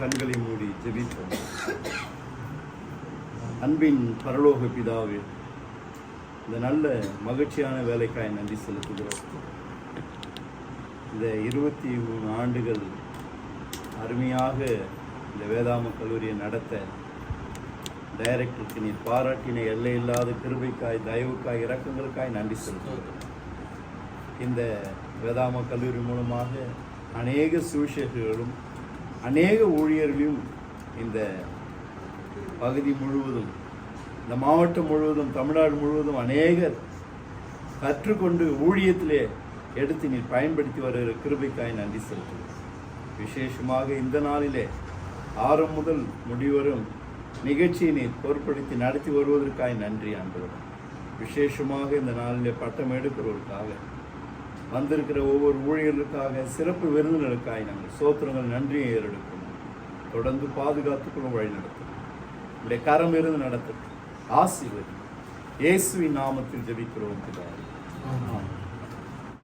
கண்களை மூடி ஜெபிப்போம். அன்பின் பரலோக பிதாவே இந்த நல்ல மகிழ்ச்சியான வேலைக்காய் நன்றி செலுத்துகிறோம். இந்த இருபத்தி மூணு ஆண்டுகள் அருமையாக இந்த வேதாம கல்லூரியை நடத்த டைரக்டருக்கு நீர் பாராட்டின எல்லை இல்லாத கிருபைக்காய் தயவுக்காய் இரக்கங்களுக்காய் நன்றி செலுத்துகிறோம். இந்த வேதாம கல்லூரி மூலமாக அநேக சுவிசேஷர்களும் அநேக ஊழியர்களையும் இந்த பகுதி முழுவதும் இந்த மாவட்டம் முழுவதும் தமிழ்நாடு முழுவதும் அநேகர் கற்றுக்கொண்டு ஊழியத்திலே எடுத்து நீர் பயன்படுத்தி வருகிற கிருபைக்காய் நன்றி செலுத்துகிறேன் விசேஷமாக இந்த நாளிலே ஆரம் முதல் முடிவரும் நிகழ்ச்சியை நீர் பொருட்படுத்தி நடத்தி வருவதற்காய் நன்றி ஆண்டவர் விசேஷமாக இந்த நாளிலே பட்டம் எடுக்கிறவருக்காக வந்திருக்கிற ஒவ்வொரு ஊழியர்களுக்காக சிறப்பு விருந்தினருக்காய் நாங்கள் சோத்திரங்கள் நன்றியை ஏறெடுக்கிறோம். தொடர்ந்து பாதுகாத்துக்கொள்ள வழி நடத்தும் உடைய கரம் இருந்து நடத்தட்டும் ஆசீர்வதி இயேசுவின் நாமத்தில் ஜபிக்கிறோம் பிதாவே.